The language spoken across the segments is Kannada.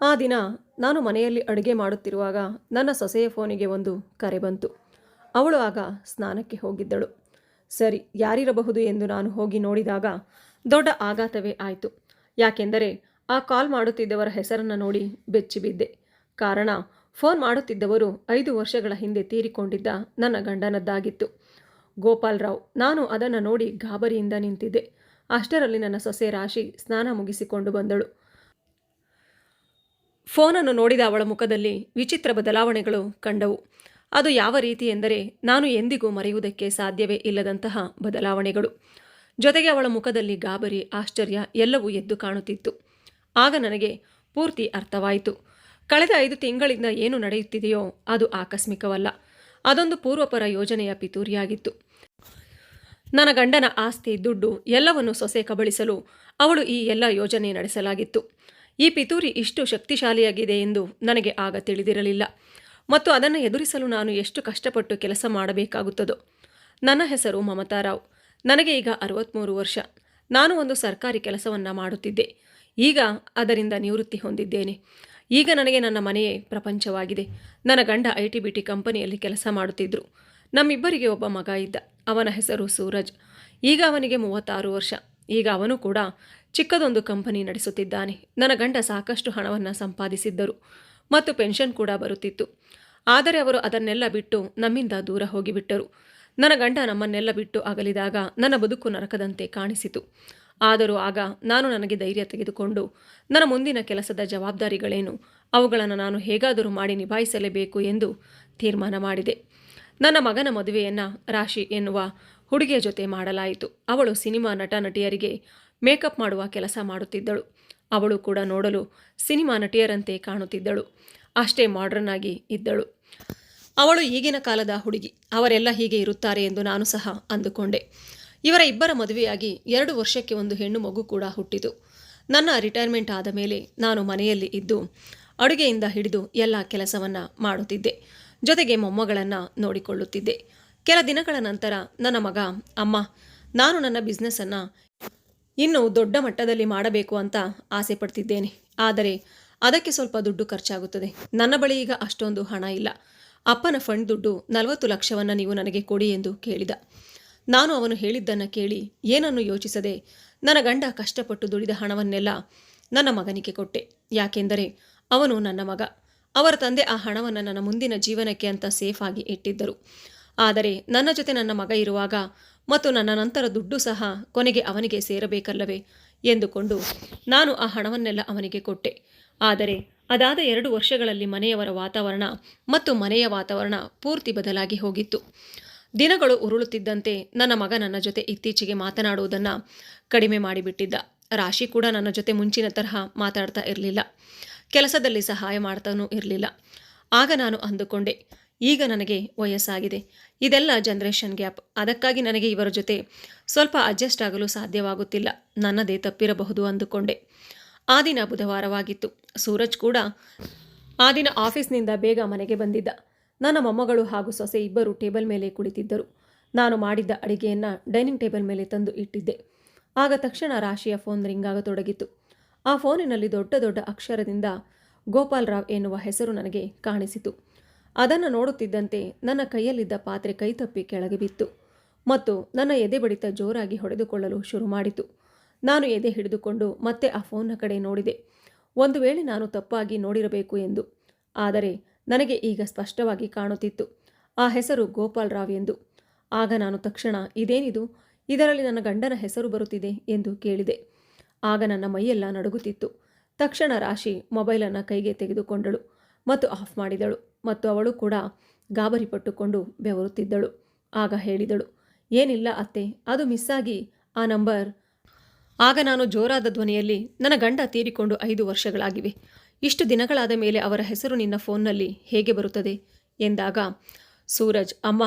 ಆ ದಿನ ನಾನು ಮನೆಯಲ್ಲಿ ಅಡುಗೆ ಮಾಡುತ್ತಿರುವಾಗ ನನ್ನ ಸೊಸೆಯ ಫೋನಿಗೆ ಒಂದು ಕರೆ ಬಂತು. ಅವಳು ಆಗ ಸ್ನಾನಕ್ಕೆ ಹೋಗಿದ್ದಳು. ಸರಿ, ಯಾರಿರಬಹುದು ಎಂದು ನಾನು ಹೋಗಿ ನೋಡಿದಾಗ ದೊಡ್ಡ ಆಘಾತವೇ ಆಯಿತು. ಯಾಕೆಂದರೆ ಆ ಕಾಲ್ ಮಾಡುತ್ತಿದ್ದವರ ಹೆಸರನ್ನು ನೋಡಿ ಬೆಚ್ಚಿಬಿದ್ದೆ ಕಾರಣ, ಫೋನ್ ಮಾಡುತ್ತಿದ್ದವರು ಐದು ವರ್ಷಗಳ ಹಿಂದೆ ತೀರಿಕೊಂಡಿದ್ದ ನನ್ನ ಗಂಡನದ್ದಾಗಿತ್ತು. ಗೋಪಾಲ್ ರಾವ್, ನಾನು ಅದನ್ನು ನೋಡಿ ಗಾಬರಿಯಿಂದ ನಿಂತಿದ್ದೆ. ಅಷ್ಟರಲ್ಲಿ ನನ್ನ ಸೊಸೆ ರಾಶಿ ಸ್ನಾನ ಮುಗಿಸಿಕೊಂಡು ಬಂದಳು. ಫೋನನ್ನು ನೋಡಿದ ಅವಳ ಮುಖದಲ್ಲಿ ವಿಚಿತ್ರ ಬದಲಾವಣೆಗಳು ಕಂಡವು. ಅದು ಯಾವ ರೀತಿ ಎಂದರೆ ನಾನು ಎಂದಿಗೂ ಮರೆಯುವುದಕ್ಕೆ ಸಾಧ್ಯವೇ ಇಲ್ಲದಂತಹ ಬದಲಾವಣೆಗಳು. ಜೊತೆಗೆ ಅವಳ ಮುಖದಲ್ಲಿ ಗಾಬರಿ, ಆಶ್ಚರ್ಯ ಎಲ್ಲವೂ ಎದ್ದು ಕಾಣುತ್ತಿತ್ತು. ಆಗ ನನಗೆ ಪೂರ್ತಿ ಅರ್ಥವಾಯಿತು. ಕಳೆದ ಐದು ತಿಂಗಳಿಂದ ಏನು ನಡೆಯುತ್ತಿದೆಯೋ ಅದು ಆಕಸ್ಮಿಕವಲ್ಲ. ಅದೊಂದು ಪೂರ್ವಪರ ಯೋಜನೆಯ ಪಿತೂರಿಯಾಗಿತ್ತು. ನನ್ನ ಗಂಡನ ಆಸ್ತಿ, ದುಡ್ಡು ಎಲ್ಲವನ್ನು ಸೊಸೆ ಕಬಳಿಸಲು ಅವಳು ಈ ಎಲ್ಲ ಯೋಜನೆ ನಡೆಸಲಾಗಿತ್ತು. ಈ ಪಿತೂರಿ ಇಷ್ಟು ಶಕ್ತಿಶಾಲಿಯಾಗಿದೆ ಎಂದು ನನಗೆ ಆಗ ತಿಳಿದಿರಲಿಲ್ಲ. ಮತ್ತು ಅದನ್ನು ಎದುರಿಸಲು ನಾನು ಎಷ್ಟು ಕಷ್ಟಪಟ್ಟು ಕೆಲಸ ಮಾಡಬೇಕಾಗುತ್ತದೋ. ನನ್ನ ಹೆಸರು ಮಮತಾ ರಾವ್. ನನಗೆ ಈಗ ಅರವತ್ತ್ಮೂರು ವರ್ಷ. ನಾನು ಒಂದು ಸರ್ಕಾರಿ ಕೆಲಸವನ್ನು ಮಾಡುತ್ತಿದ್ದೆ. ಈಗ ಅದರಿಂದ ನಿವೃತ್ತಿ ಹೊಂದಿದ್ದೇನೆ. ಈಗ ನನಗೆ ನನ್ನ ಮನೆಯೇ ಪ್ರಪಂಚವಾಗಿದೆ. ನನ್ನ ಗಂಡ ಐ ಟಿ ಬಿ ಟಿ ಕಂಪನಿಯಲ್ಲಿ ಕೆಲಸ ಮಾಡುತ್ತಿದ್ದರು ನಮ್ಮಿಬ್ಬರಿಗೆ ಒಬ್ಬ ಮಗ ಇದ್ದ. ಅವನ ಹೆಸರು ಸೂರಜ್. ಈಗ ಅವನಿಗೆ ಮೂವತ್ತಾರು ವರ್ಷ. ಈಗ ಅವನು ಕೂಡ ಚಿಕ್ಕದೊಂದು ಕಂಪನಿ ನಡೆಸುತ್ತಿದ್ದಾನೆ. ನನ್ನ ಗಂಡ ಸಾಕಷ್ಟು ಹಣವನ್ನು ಸಂಪಾದಿಸಿದ್ದರು ಮತ್ತು ಪೆನ್ಷನ್ ಕೂಡ ಬರುತ್ತಿತ್ತು. ಆದರೆ ಅವರು ಅದನ್ನೆಲ್ಲ ಬಿಟ್ಟು ನಮ್ಮಿಂದ ದೂರ ಹೋಗಿಬಿಟ್ಟರು. ನನ್ನ ಗಂಡ ನಮ್ಮನ್ನೆಲ್ಲ ಬಿಟ್ಟು ಅಗಲಿದಾಗ ನನ್ನ ಬದುಕು ನರಕದಂತೆ ಕಾಣಿಸಿತು. ಆದರೂ ಆಗ ನಾನು ನನಗೆ ಧೈರ್ಯ ತೆಗೆದುಕೊಂಡು, ನನ್ನ ಮುಂದಿನ ಕೆಲಸದ ಜವಾಬ್ದಾರಿಗಳೇನು, ಅವುಗಳನ್ನು ನಾನು ಹೇಗಾದರೂ ಮಾಡಿ ನಿಭಾಯಿಸಲೇಬೇಕು ಎಂದು ತೀರ್ಮಾನ ಮಾಡಿದೆ. ನನ್ನ ಮಗನ ಮದುವೆಯನ್ನು ರಾಶಿ ಎನ್ನುವ ಹುಡುಗಿಯ ಜೊತೆ ಮಾಡಲಾಯಿತು. ಅವಳು ಸಿನಿಮಾ ನಟ ನಟಿಯರಿಗೆ ಮೇಕಪ್ ಮಾಡುವ ಕೆಲಸ ಮಾಡುತ್ತಿದ್ದಳು. ಅವಳು ಕೂಡ ನೋಡಲು ಸಿನಿಮಾ ನಟಿಯರಂತೆ ಕಾಣುತ್ತಿದ್ದಳು. ಅಷ್ಟೇ ಮಾಡ್ರನ್ ಆಗಿ ಇದ್ದಳು. ಅವಳು ಈಗಿನ ಕಾಲದ ಹುಡುಗಿ. ಅವರೆಲ್ಲ ಹೀಗೆ ಇರುತ್ತಾರೆ ಎಂದು ನಾನು ಸಹ ಅಂದುಕೊಂಡೆ. ಇವರ ಇಬ್ಬರ ಮದುವೆಯಾಗಿ ಎರಡು ವರ್ಷಕ್ಕೆ ಒಂದು ಹೆಣ್ಣು ಮಗು ಕೂಡ ಹುಟ್ಟಿತು. ನನ್ನ ರಿಟೈರ್ಮೆಂಟ್ ಆದ ಮೇಲೆ ನಾನು ಮನೆಯಲ್ಲಿ ಇದ್ದು, ಅಡುಗೆಯಿಂದ ಹಿಡಿದು ಎಲ್ಲ ಕೆಲಸವನ್ನು ಮಾಡುತ್ತಿದ್ದೆ. ಜೊತೆಗೆ ಮೊಮ್ಮಗಳನ್ನು ನೋಡಿಕೊಳ್ಳುತ್ತಿದ್ದೆ. ಕೆಲ ದಿನಗಳ ನಂತರ ನನ್ನ ಮಗ, ಅಮ್ಮ, ನಾನು ನನ್ನ ಬಿಸ್ನೆಸ್ಸನ್ನು ಇನ್ನೂ ದೊಡ್ಡ ಮಟ್ಟದಲ್ಲಿ ಮಾಡಬೇಕು ಅಂತ ಆಸೆ ಪಡ್ತಿದ್ದೇನೆ. ಆದರೆ ಅದಕ್ಕೆ ಸ್ವಲ್ಪ ದುಡ್ಡು ಖರ್ಚಾಗುತ್ತದೆ. ನನ್ನ ಬಳಿ ಈಗ ಅಷ್ಟೊಂದು ಹಣ ಇಲ್ಲ. ಅಪ್ಪನ ಫಂಡ್ ದುಡ್ಡು ನಲವತ್ತು ಲಕ್ಷವನ್ನು ನೀವು ನನಗೆ ಕೊಡಿ ಎಂದು ಕೇಳಿದ. ನಾನು ಅವನು ಹೇಳಿದ್ದನ್ನು ಕೇಳಿ ಏನನ್ನು ಯೋಚಿಸದೆ ನನ್ನ ಗಂಡ ಕಷ್ಟಪಟ್ಟು ದುಡಿದ ಹಣವನ್ನೆಲ್ಲ ನನ್ನ ಮಗನಿಗೆ ಕೊಟ್ಟೆ. ಯಾಕೆಂದರೆ ಅವನು ನನ್ನ ಮಗ. ಅವರ ತಂದೆ ಆ ಹಣವನ್ನು ನನ್ನ ಮುಂದಿನ ಜೀವನಕ್ಕೆ ಅಂತ ಸೇಫ್ ಆಗಿ ಇಟ್ಟಿದ್ದರು. ಆದರೆ ನನ್ನ ಜೊತೆ ನನ್ನ ಮಗ ಇರುವಾಗ ಮತ್ತು ನನ್ನ ನಂತರ ದುಡ್ಡು ಸಹ ಕೊನೆಗೆ ಅವನಿಗೆ ಸೇರಬೇಕಲ್ಲವೇ? ಎಂದುಕೊಂಡು ನಾನು ಆ ಹಣವನ್ನೆಲ್ಲ ಅವನಿಗೆ ಕೊಟ್ಟೆ. ಆದರೆ ಅದಾದ ಎರಡು ವರ್ಷಗಳಲ್ಲಿ ಮನೆಯವರ ವಾತಾವರಣ ಮತ್ತು ಮನೆಯ ವಾತಾವರಣ ಪೂರ್ತಿ ಬದಲಾಗಿ ಹೋಗಿತ್ತು. ದಿನಗಳು ಉರುಳುತ್ತಿದ್ದಂತೆ ನನ್ನ ಮಗ ನನ್ನ ಜೊತೆ ಇತ್ತೀಚೆಗೆ ಮಾತನಾಡುವುದನ್ನು ಕಡಿಮೆ ಮಾಡಿಬಿಟ್ಟಿದ್ದ. ರಾಶಿ ಕೂಡ ನನ್ನ ಜೊತೆ ಮುಂಚಿನ ತರಹ ಮಾತಾಡ್ತಾ ಇರಲಿಲ್ಲ. ಕೆಲಸದಲ್ಲಿ ಸಹಾಯ ಮಾಡ್ತಾನೂ ಇರಲಿಲ್ಲ. ಆಗ ನಾನು ಅಂದುಕೊಂಡೆ ಈಗ ನನಗೆ ವಯಸ್ಸಾಗಿದೆ. ಇದೆಲ್ಲ ಜನ್ರೇಷನ್ ಗ್ಯಾಪ್ ಅದಕ್ಕಾಗಿ ನನಗೆ ಇವರ ಜೊತೆ ಸ್ವಲ್ಪ ಅಡ್ಜಸ್ಟ್ ಆಗಲು ಸಾಧ್ಯವಾಗುತ್ತಿಲ್ಲ. ನನ್ನದೇ ತಪ್ಪಿರಬಹುದು ಅಂದುಕೊಂಡೆ. ಆ ದಿನ ಬುಧವಾರವಾಗಿತ್ತು. ಸೂರಜ್ ಕೂಡ ಆ ದಿನ ಆಫೀಸ್ನಿಂದ ಬೇಗ ಮನೆಗೆ ಬಂದಿದ್ದ. ನನ್ನ ಮೊಮ್ಮಗಳು ಹಾಗೂ ಸೊಸೆ ಇಬ್ಬರು ಟೇಬಲ್ ಮೇಲೆ ಕುಳಿತಿದ್ದರು. ನಾನು ಮಾಡಿದ್ದ ಅಡಿಗೆಯನ್ನು ಡೈನಿಂಗ್ ಟೇಬಲ್ ಮೇಲೆ ತಂದು ಇಟ್ಟಿದ್ದೆ. ಆಗ ತಕ್ಷಣ ರಾಶಿಯ ಫೋನ್ ರಿಂಗ್ ಆಗತೊಡಗಿತು ಆ ಫೋನಿನಲ್ಲಿ ದೊಡ್ಡ ದೊಡ್ಡ ಅಕ್ಷರದಿಂದ ಗೋಪಾಲ್ ರಾವ್ ಎನ್ನುವ ಹೆಸರು ನನಗೆ ಕಾಣಿಸಿತು. ಅದನ್ನು ನೋಡುತ್ತಿದ್ದಂತೆ ನನ್ನ ಕೈಯಲ್ಲಿದ್ದ ಪಾತ್ರೆ ಕೈತಪ್ಪಿ ಕೆಳಗೆ ಬಿತ್ತು ಮತ್ತು ನನ್ನ ಎದೆ ಬಡಿತ ಜೋರಾಗಿ ಹೊಡೆದುಕೊಳ್ಳಲು ಶುರು ಮಾಡಿತು. ನಾನು ಎದೆ ಹಿಡಿದುಕೊಂಡು ಮತ್ತೆ ಆ ಫೋನ್ನ ಕಡೆ ನೋಡಿದೆ. ಒಂದು ವೇಳೆ ನಾನು ತಪ್ಪಾಗಿ ನೋಡಿರಬೇಕು ಎಂದು. ಆದರೆ ನನಗೆ ಈಗ ಸ್ಪಷ್ಟವಾಗಿ ಕಾಣುತ್ತಿತ್ತು. ಆ ಹೆಸರು ಗೋಪಾಲ್ ರಾವ್ ಎಂದು. ಆಗ ನಾನು ತಕ್ಷಣ, ಇದೇನಿದು? ಇದರಲ್ಲಿ ನನ್ನ ಗಂಡನ ಹೆಸರು ಬರುತ್ತಿದೆ? ಎಂದು ಕೇಳಿದೆ. ಆಗ ನನ್ನ ಮೈಯೆಲ್ಲ ನಡುಗುತ್ತಿತ್ತು. ತಕ್ಷಣ ರಾಶಿ ಮೊಬೈಲನ್ನು ಕೈಗೆ ತೆಗೆದುಕೊಂಡಳು ಮತ್ತು ಆಫ್ ಮಾಡಿದಳು. ಮತ್ತು ಅವಳು ಕೂಡ ಗಾಬರಿ ಪಟ್ಟುಕೊಂಡು ಬೆವರುತ್ತಿದ್ದಳು. ಆಗ ಹೇಳಿದಳು, ಏನಿಲ್ಲ ಅತ್ತೆ, ಅದು ಮಿಸ್ಸಾಗಿ ಆ ನಂಬರ್. ಆಗ ನಾನು ಜೋರಾದ ಧ್ವನಿಯಲ್ಲಿ ನನ್ನ ಗಂಡ ತೀರಿಕೊಂಡು ಐದು ವರ್ಷಗಳಾಗಿವೆ. ಇಷ್ಟು ದಿನಗಳಾದ ಮೇಲೆ ಅವರ ಹೆಸರು ನಿನ್ನ ಫೋನ್ನಲ್ಲಿ ಹೇಗೆ ಬರುತ್ತದೆ? ಎಂದಾಗ, ಸೂರಜ್, ಅಮ್ಮ,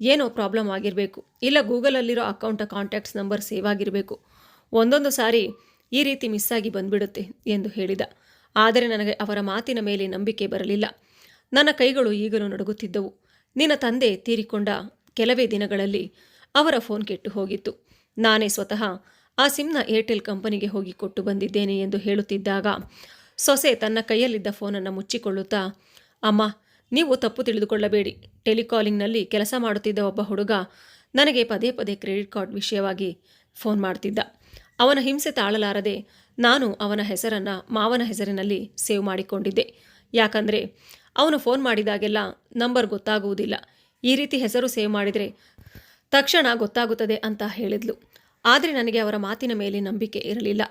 ಏನೋ ಪ್ರಾಬ್ಲಮ್ ಆಗಿರಬೇಕು. ಇಲ್ಲ ಗೂಗಲಲ್ಲಿರೋ ಅಕೌಂಟ ಕಾಂಟ್ಯಾಕ್ಟ್ಸ್ ನಂಬರ್ ಸೇವ್ ಆಗಿರಬೇಕು. ಒಂದೊಂದು ಸಾರಿ ಈ ರೀತಿ ಮಿಸ್ಸಾಗಿ ಬಂದ್ಬಿಡುತ್ತೆ, ಎಂದು ಹೇಳಿದ. ಆದರೆ ನನಗೆ ಅವರ ಮಾತಿನ ಮೇಲೆ ನಂಬಿಕೆ ಬರಲಿಲ್ಲ. ನನ್ನ ಕೈಗಳು ಈಗಲೂ ನಡುಗುತ್ತಿದ್ದವು. ನಿನ್ನ ತಂದೆ ತೀರಿಕೊಂಡ ಕೆಲವೇ ದಿನಗಳಲ್ಲಿ ಅವರ ಫೋನ್ ಕೆಟ್ಟು ಹೋಗಿತ್ತು. ನಾನೇ ಸ್ವತಃ ಆ ಸಿಮ್ನ ಏರ್ಟೆಲ್ ಕಂಪನಿಗೆ ಹೋಗಿ ಕೊಟ್ಟು ಬಂದಿದ್ದೇನೆ ಎಂದು ಹೇಳುತ್ತಿದ್ದಾಗ ಸೊಸೆ ತನ್ನ ಕೈಯಲ್ಲಿದ್ದ ಫೋನನ್ನು ಮುಚ್ಚಿಕೊಳ್ಳುತ್ತಾ, ಅಮ್ಮ, ನೀವು ತಪ್ಪು ತಿಳಿದುಕೊಳ್ಳಬೇಡಿ. ಟೆಲಿಕಾಲಿಂಗ್ನಲ್ಲಿ ಕೆಲಸ ಮಾಡುತ್ತಿದ್ದ ಒಬ್ಬ ಹುಡುಗ ನನಗೆ ಪದೇ ಪದೇ ಕ್ರೆಡಿಟ್ ಕಾರ್ಡ್ ವಿಷಯವಾಗಿ ಫೋನ್ ಮಾಡ್ತಿದ್ದ. ಅವನ ಹಿಂಸೆ ತಾಳಲಾರದೆ ನಾನು ಅವನ ಹೆಸರನ್ನು ಮಾವನ ಹೆಸರಿನಲ್ಲಿ ಸೇವ್ ಮಾಡಿಕೊಂಡಿದ್ದೆ. ಯಾಕಂದರೆ ಅವನು ಫೋನ್ ಮಾಡಿದಾಗೆಲ್ಲ ನಂಬರ್ ಗೊತ್ತಾಗುವುದಿಲ್ಲ. ಈ ರೀತಿ ಹೆಸರು ಸೇವ್ ಮಾಡಿದರೆ ತಕ್ಷಣ ಗೊತ್ತಾಗುತ್ತದೆ ಅಂತ ಹೇಳಿದ್ಲು. ಆದರೆ ನನಗೆ ಅವರ ಮಾತಿನ ಮೇಲೆ ನಂಬಿಕೆ ಇರಲಿಲ್ಲ.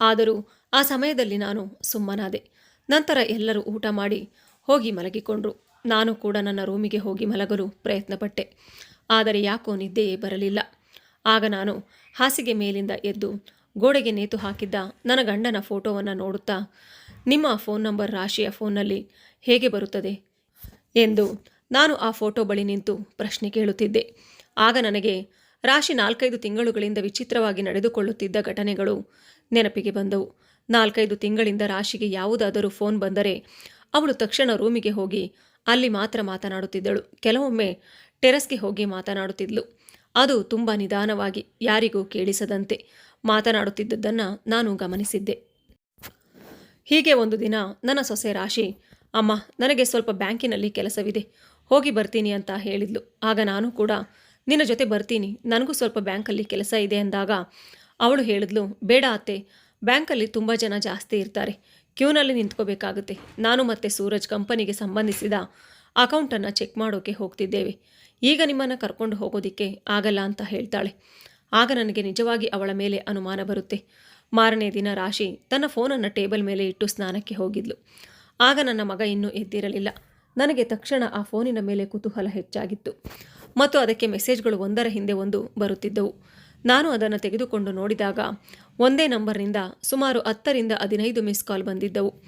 ಆದರೂ ಆ ಸಮಯದಲ್ಲಿ ನಾನು ಸುಮ್ಮನಾದೆ. ನಂತರ ಎಲ್ಲರೂ ಊಟ ಮಾಡಿ ಹೋಗಿ ಮಲಗಿಕೊಂಡ್ರು. ನಾನು ಕೂಡ ನನ್ನ ರೂಮಿಗೆ ಹೋಗಿ ಮಲಗಲು ಪ್ರಯತ್ನಪಟ್ಟೆ. ಆದರೆ ಯಾಕೋ ನಿದ್ದೆಯೇ ಬರಲಿಲ್ಲ. ಆಗ ನಾನು ಹಾಸಿಗೆ ಮೇಲಿಂದ ಎದ್ದು ಗೋಡೆಗೆ ನೇತು ಹಾಕಿದ್ದ ನನ್ನ ಗಂಡನ ಫೋಟೋವನ್ನು ನೋಡುತ್ತಾ ನಿಮ್ಮ ಫೋನ್ ನಂಬರ್ ರಾಶಿಯ ಫೋನ್ನಲ್ಲಿ ಹೇಗೆ ಬರುತ್ತದೆ ಎಂದು ನಾನು ಆ ಫೋಟೋ ಬಳಿ ನಿಂತು ಪ್ರಶ್ನೆ ಕೇಳುತ್ತಿದ್ದೆ. ಆಗ ನನಗೆ ರಾಶಿ ನಾಲ್ಕೈದು ತಿಂಗಳುಗಳಿಂದ ವಿಚಿತ್ರವಾಗಿ ನಡೆದುಕೊಳ್ಳುತ್ತಿದ್ದ ಘಟನೆಗಳು ನೆನಪಿಗೆ ಬಂದವು. ನಾಲ್ಕೈದು ತಿಂಗಳಿಂದ ರಾಶಿಗೆ ಯಾವುದಾದರೂ ಫೋನ್ ಬಂದರೆ ಅವಳು ತಕ್ಷಣ ರೂಮಿಗೆ ಹೋಗಿ ಅಲ್ಲಿ ಮಾತ್ರ ಮಾತನಾಡುತ್ತಿದ್ದಳು. ಕೆಲವೊಮ್ಮೆ ಟೆರೆಸ್ಗೆ ಹೋಗಿ ಮಾತನಾಡುತ್ತಿದ್ಲು. ಅದು ತುಂಬ ನಿಧಾನವಾಗಿ ಯಾರಿಗೂ ಕೇಳಿಸದಂತೆ ಮಾತನಾಡುತ್ತಿದ್ದುದನ್ನು ನಾನು ಗಮನಿಸಿದ್ದೆ. ಹೀಗೆ ಒಂದು ದಿನ ನನ್ನ ಸೊಸೆ ರಾಶಿ, ಅಮ್ಮ, ನನಗೆ ಸ್ವಲ್ಪ ಬ್ಯಾಂಕಿನಲ್ಲಿ ಕೆಲಸವಿದೆ, ಹೋಗಿ ಬರ್ತೀನಿ ಅಂತ ಹೇಳಿದ್ಲು. ಆಗ ನಾನು ಕೂಡ, ನಿನ್ನ ಜೊತೆ ಬರ್ತೀನಿ, ನನಗೂ ಸ್ವಲ್ಪ ಬ್ಯಾಂಕಲ್ಲಿ ಕೆಲಸ ಇದೆ ಅಂದಾಗ ಅವಳು ಹೇಳಿದ್ಲು, ಬೇಡ ಅತ್ತೆ, ಬ್ಯಾಂಕಲ್ಲಿ ತುಂಬ ಜನ ಜಾಸ್ತಿ ಇರ್ತಾರೆ, ಕ್ಯೂನಲ್ಲಿ ನಿಂತ್ಕೋಬೇಕಾಗುತ್ತೆ. ನಾನು ಮತ್ತೆ ಸೂರಜ್ ಕಂಪನಿಗೆ ಸಂಬಂಧಿಸಿದ ಅಕೌಂಟನ್ನು ಚೆಕ್ ಮಾಡೋಕೆ ಹೋಗ್ತಿದ್ದೇವೆ. ಈಗ ನಿಮ್ಮನ್ನು ಕರ್ಕೊಂಡು ಹೋಗೋದಿಕ್ಕೆ ಆಗಲ್ಲ ಅಂತ ಹೇಳ್ತಾಳೆ. ಆಗ ನನಗೆ ನಿಜವಾಗಿ ಅವಳ ಮೇಲೆ ಅನುಮಾನ ಬರುತ್ತೆ. ಮಾರನೇ ದಿನ ರಾಶಿ ತನ್ನ ಫೋನನ್ನು ಟೇಬಲ್ ಮೇಲೆ ಇಟ್ಟು ಸ್ನಾನಕ್ಕೆ ಹೋಗಿದ್ಲು. ಆಗ ನನ್ನ ಮಗ ಇನ್ನೂ ಎದ್ದಿರಲಿಲ್ಲ. ನನಗೆ ತಕ್ಷಣ ಆ ಫೋನಿನ ಮೇಲೆ ಕುತೂಹಲ ಹೆಚ್ಚಾಗಿತ್ತು. ಮತ್ತು ಅದಕ್ಕೆ ಮೆಸೇಜ್ಗಳು ಒಂದರ ಹಿಂದೆ ಒಂದು ಬರುತ್ತಿದ್ದವು. ನಾನು ಅದನ್ನು ತೆಗೆದುಕೊಂಡು ನೋಡಿದಾಗ ಒಂದೇ ನಂಬರ್ನಿಂದ ಸುಮಾರು ಹತ್ತರಿಂದ ಹದಿನೈದು ಮಿಸ್ ಕಾಲ್ ಬಂದಿದ್ದವು.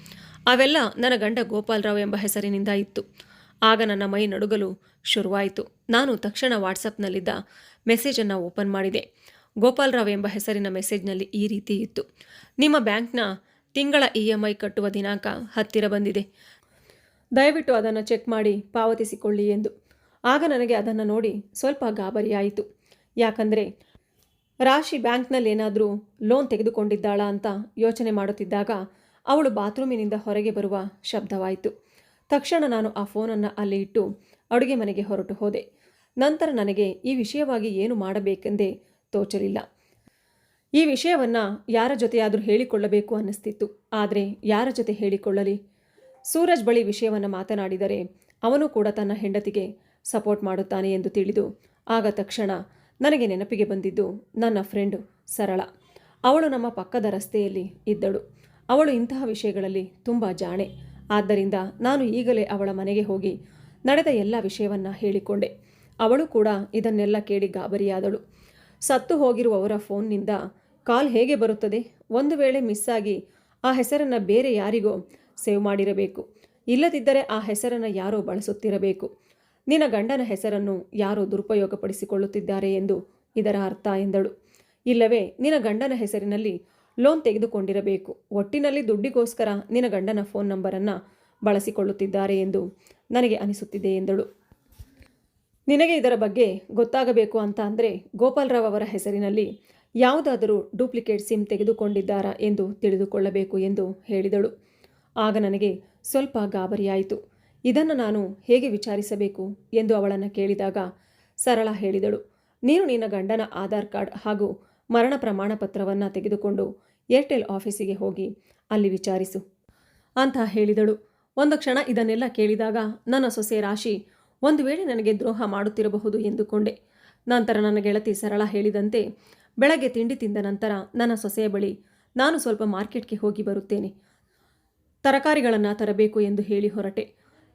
ಅವೆಲ್ಲ ನನ್ನ ಗಂಡ ಗೋಪಾಲರಾವ್ ಎಂಬ ಹೆಸರಿನಿಂದ ಇತ್ತು. ಆಗ ನನ್ನ ಮೈ ನಡುಗಲು ಶುರುವಾಯಿತು. ನಾನು ತಕ್ಷಣ ವಾಟ್ಸಪ್ನಲ್ಲಿದ್ದ ಮೆಸೇಜನ್ನು ಓಪನ್ ಮಾಡಿದೆ. ಗೋಪಾಲರಾವ್ ಎಂಬ ಹೆಸರಿನ ಮೆಸೇಜ್ನಲ್ಲಿ ಈ ರೀತಿ ಇತ್ತು. ನಿಮ್ಮ ಬ್ಯಾಂಕ್ನ ತಿಂಗಳ ಇ ಎಂ ಐ ಕಟ್ಟುವ ದಿನಾಂಕ ಹತ್ತಿರ ಬಂದಿದೆ. ದಯವಿಟ್ಟು ಅದನ್ನು ಚೆಕ್ ಮಾಡಿ ಪಾವತಿಸಿಕೊಳ್ಳಿ ಎಂದು. ಆಗ ನನಗೆ ಅದನ್ನು ನೋಡಿ ಸ್ವಲ್ಪ ಗಾಬರಿಯಾಯಿತು. ಯಾಕಂದರೆ ರಾಶಿ ಬ್ಯಾಂಕ್ನಲ್ಲಿ ಏನಾದರೂ ಲೋನ್ ತೆಗೆದುಕೊಂಡಿದ್ದಾಳ ಅಂತ ಯೋಚನೆ ಮಾಡುತ್ತಿದ್ದಾಗ ಅವಳು ಬಾತ್ರೂಮಿನಿಂದ ಹೊರಗೆ ಬರುವ ಶಬ್ದವಾಯಿತು. ತಕ್ಷಣ ನಾನು ಆ ಫೋನನ್ನು ಅಲ್ಲಿ ಇಟ್ಟು ಅಡುಗೆ ಮನೆಗೆ ಹೊರಟು ಹೋದೆ. ನಂತರ ನನಗೆ ಈ ವಿಷಯವಾಗಿ ಏನು ಮಾಡಬೇಕೆಂದೇ ತೋಚಲಿಲ್ಲ. ಈ ವಿಷಯವನ್ನು ಯಾರ ಜೊತೆಯಾದರೂ ಹೇಳಿಕೊಳ್ಳಬೇಕು ಅನ್ನಿಸ್ತಿತ್ತು. ಆದರೆ ಯಾರ ಜೊತೆ ಹೇಳಿಕೊಳ್ಳಲಿ? ಸೂರಜ್ ಬಳಿ ವಿಷಯವನ್ನು ಮಾತನಾಡಿದರೆ ಅವನು ಕೂಡ ತನ್ನ ಹೆಂಡತಿಗೆ ಸಪೋರ್ಟ್ ಮಾಡುತ್ತಾನೆ ಎಂದು ತಿಳಿದು, ಆಗ ತಕ್ಷಣ ನನಗೆ ನೆನಪಿಗೆ ಬಂದಿದ್ದು ನನ್ನ ಫ್ರೆಂಡು ಸರಳ. ಅವಳು ನಮ್ಮ ಪಕ್ಕದ ರಸ್ತೆಯಲ್ಲಿ ಇದ್ದಳು. ಅವಳು ಇಂತಹ ವಿಷಯಗಳಲ್ಲಿ ತುಂಬ ಜಾಣೆ. ಆದ್ದರಿಂದ ನಾನು ಈಗಲೇ ಅವಳ ಮನೆಗೆ ಹೋಗಿ ನಡೆದ ಎಲ್ಲ ವಿಷಯವನ್ನು ಹೇಳಿಕೊಂಡೆ. ಅವಳು ಕೂಡ ಇದನ್ನೆಲ್ಲ ಕೇಳಿ ಗಾಬರಿಯಾದಳು. ಸತ್ತು ಹೋಗಿರುವವರ ಫೋನ್ನಿಂದ ಕಾಲ್ ಹೇಗೆ ಬರುತ್ತದೆ? ಒಂದು ವೇಳೆ ಮಿಸ್ ಆಗಿ ಆ ಹೆಸರನ್ನು ಬೇರೆ ಯಾರಿಗೋ ಸೇವ್ ಮಾಡಿರಬೇಕು. ಇಲ್ಲದಿದ್ದರೆ ಆ ಹೆಸರನ್ನು ಯಾರೋ ಬಳಸುತ್ತಿರಬೇಕು. ನಿನ್ನ ಗಂಡನ ಹೆಸರನ್ನು ಯಾರೋ ದುರುಪಯೋಗಪಡಿಸಿಕೊಳ್ಳುತ್ತಿದ್ದಾರೆ ಎಂದು ಇದರ ಅರ್ಥ ಎಂದಳು. ಇಲ್ಲವೇ, ನಿನ್ನ ಗಂಡನ ಹೆಸರಿನಲ್ಲಿ ಲೋನ್ ತೆಗೆದುಕೊಂಡಿರಬೇಕು. ಒಟ್ಟಿನಲ್ಲಿ ದುಡ್ಡಿಗೋಸ್ಕರ ನಿನ್ನ ಗಂಡನ ಫೋನ್ ನಂಬರನ್ನು ಬಳಸಿಕೊಳ್ಳುತ್ತಿದ್ದಾರೆ ಎಂದು ನನಗೆ ಅನಿಸುತ್ತಿದೆ ಎಂದಳು. ನಿನಗೆ ಇದರ ಬಗ್ಗೆ ಗೊತ್ತಾಗಬೇಕು ಅಂತ ಅಂದರೆ ಗೋಪಾಲರಾವ್ ಅವರ ಹೆಸರಿನಲ್ಲಿ ಯಾವುದಾದರೂ ಡೂಪ್ಲಿಕೇಟ್ ಸಿಮ್ ತೆಗೆದುಕೊಂಡಿದ್ದಾರಾ ಎಂದು ತಿಳಿದುಕೊಳ್ಳಬೇಕು ಎಂದು ಹೇಳಿದಳು. ಆಗ ನನಗೆ ಸ್ವಲ್ಪ ಗಾಬರಿಯಾಯಿತು. ಇದನ್ನು ನಾನು ಹೇಗೆ ವಿಚಾರಿಸಬೇಕು ಎಂದು ಅವಳನ್ನು ಕೇಳಿದಾಗ ಸರಳ ಹೇಳಿದಳು. ನೀನು ನಿನ್ನ ಗಂಡನ ಆಧಾರ್ ಕಾರ್ಡ್ ಹಾಗೂ ಮರಣ ಪ್ರಮಾಣ ಪತ್ರವನ್ನು ತೆಗೆದುಕೊಂಡು ಏರ್ಟೆಲ್ ಆಫೀಸಿಗೆ ಹೋಗಿ ಅಲ್ಲಿ ವಿಚಾರಿಸು ಅಂತ ಹೇಳಿದಳು. ಒಂದು ಕ್ಷಣ ಇದನ್ನೆಲ್ಲ ಕೇಳಿದಾಗ ನನ್ನ ಸೊಸೆ ರಾಶಿ ಒಂದು ವೇಳೆ ನನಗೆ ದ್ರೋಹ ಮಾಡುತ್ತಿರಬಹುದು ಎಂದುಕೊಂಡೆ. ನಂತರ ನನ್ನ ಗೆಳತಿ ಸರಳ ಹೇಳಿದಂತೆ, ಬೆಳಗ್ಗೆ ತಿಂಡಿ ತಿಂದ ನಂತರ ನನ್ನ ಸೊಸೆಯ ಬಳಿ ನಾನು ಸ್ವಲ್ಪ ಮಾರ್ಕೆಟ್ಗೆ ಹೋಗಿ ಬರುತ್ತೇನೆ. ತರಕಾರಿಗಳನ್ನು ತರಬೇಕು ಎಂದು ಹೇಳಿ ಹೊರಟೆ.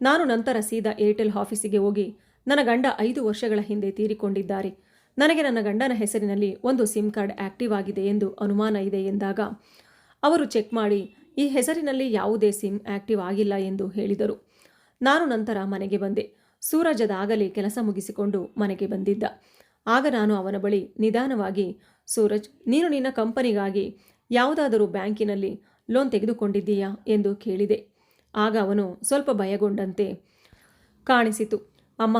ನಾನು ನಂತರ ಸೀದಾ ಏರ್ಟೆಲ್ ಆಫೀಸಿಗೆ ಹೋಗಿ ನನ್ನ ಗಂಡ ಐದು ವರ್ಷಗಳ ಹಿಂದೆ ತೀರಿಕೊಂಡಿದ್ದಾರೆ. ನನಗೆ ನನ್ನ ಗಂಡನ ಹೆಸರಿನಲ್ಲಿ ಒಂದು ಸಿಮ್ ಕಾರ್ಡ್ ಆಕ್ಟಿವ್ ಆಗಿದೆ ಎಂದು ಅನುಮಾನ ಇದೆ ಎಂದಾಗ, ಅವರು ಚೆಕ್ ಮಾಡಿ, ಈ ಹೆಸರಿನಲ್ಲಿ ಯಾವುದೇ ಸಿಮ್ ಆಕ್ಟಿವ್ ಆಗಿಲ್ಲ ಎಂದು ಹೇಳಿದರು. ನಾನು ನಂತರ ಮನೆಗೆ ಬಂದೆ. ಸೂರಜದಾಗಲೇ ಕೆಲಸ ಮುಗಿಸಿಕೊಂಡು ಮನೆಗೆ ಬಂದಿದ್ದ. ಆಗ ನಾನು ಅವನ ಬಳಿ ನಿಧಾನವಾಗಿ, ಸೂರಜ್, ನೀನು ನಿನ್ನ ಕಂಪನಿಗಾಗಿ ಯಾವುದಾದರೂ ಬ್ಯಾಂಕಿನಲ್ಲಿ ಲೋನ್ ತೆಗೆದುಕೊಂಡಿದ್ದೀಯಾ? ಎಂದು ಕೇಳಿದೆ. ಆಗ ಅವನು ಸ್ವಲ್ಪ ಭಯಗೊಂಡಂತೆ ಕಾಣಿಸಿತು. ಅಮ್ಮ,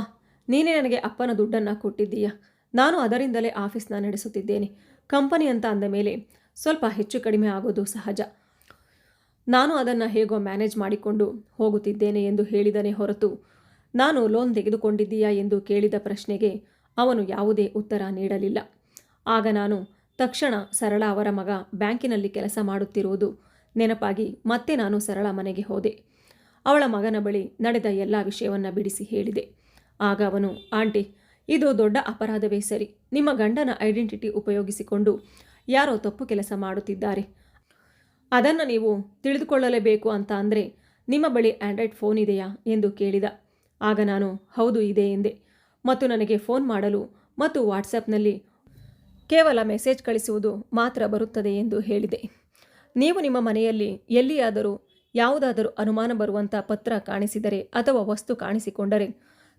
ನೀನೇ ನನಗೆ ಅಪ್ಪನ ದುಡ್ಡನ್ನು ಕೊಟ್ಟಿದ್ದೀಯಾ? ನಾನು ಅದರಿಂದಲೇ ಆಫೀಸ್ನ ನಡೆಸುತ್ತಿದ್ದೇನೆ. ಕಂಪನಿ ಅಂತ ಅಂದ ಮೇಲೆ ಸ್ವಲ್ಪ ಹೆಚ್ಚು ಕಡಿಮೆ ಆಗೋದು ಸಹಜ. ನಾನು ಅದನ್ನು ಹೇಗೋ ಮ್ಯಾನೇಜ್ ಮಾಡಿಕೊಂಡು ಹೋಗುತ್ತಿದ್ದೇನೆ ಎಂದು ಹೇಳಿದನೇ ಹೊರತು ನಾನು ಲೋನ್ ತೆಗೆದುಕೊಂಡಿದ್ದೀಯಾ ಎಂದು ಕೇಳಿದ ಪ್ರಶ್ನೆಗೆ ಅವನು ಯಾವುದೇ ಉತ್ತರ ನೀಡಲಿಲ್ಲ. ಆಗ ನಾನು, ತಕ್ಷಣ ಸರಳ ಅವರ ಮಗ ಬ್ಯಾಂಕಿನಲ್ಲಿ ಕೆಲಸ ಮಾಡುತ್ತಿರುವುದು ನೆನಪಾಗಿ ಮತ್ತೆ ನಾನು ಸರಳ ಮನೆಗೆ ಹೋದೆ. ಅವಳ ಮಗನ ಬಳಿ ನಡೆದ ಎಲ್ಲ ವಿಷಯವನ್ನು ಬಿಡಿಸಿ ಹೇಳಿದೆ. ಆಗ ಅವನು, ಆಂಟಿ, ಇದು ದೊಡ್ಡ ಅಪರಾಧವೇ ಸರಿ. ನಿಮ್ಮ ಗಂಡನ ಐಡೆಂಟಿಟಿ ಉಪಯೋಗಿಸಿಕೊಂಡು ಯಾರೋ ತಪ್ಪು ಕೆಲಸ ಮಾಡುತ್ತಿದ್ದಾರೆ. ಅದನ್ನು ನೀವು ತಿಳಿದುಕೊಳ್ಳಲೇಬೇಕು ಅಂತ ಅಂದರೆ ನಿಮ್ಮ ಬಳಿ ಆಂಡ್ರಾಯ್ಡ್ ಫೋನ್ ಇದೆಯಾ? ಎಂದು ಕೇಳಿದ. ಆಗ ನಾನು, ಹೌದು, ಇದೆ ಎಂದೆ. ಮತ್ತು ನನಗೆ ಫೋನ್ ಮಾಡಲು ಮತ್ತು ವಾಟ್ಸಪ್ನಲ್ಲಿ ಕೇವಲ ಮೆಸೇಜ್ ಕಳಿಸುವುದು ಮಾತ್ರ ಬರುತ್ತದೆ ಎಂದು ಹೇಳಿದೆ. ನೀವು ನಿಮ್ಮ ಮನೆಯಲ್ಲಿ ಎಲ್ಲಿಯಾದರೂ ಯಾವುದಾದರೂ ಅನುಮಾನ ಬರುವಂಥ ಪತ್ರ ಕಾಣಿಸಿದರೆ ಅಥವಾ ವಸ್ತು ಕಾಣಿಸಿಕೊಂಡರೆ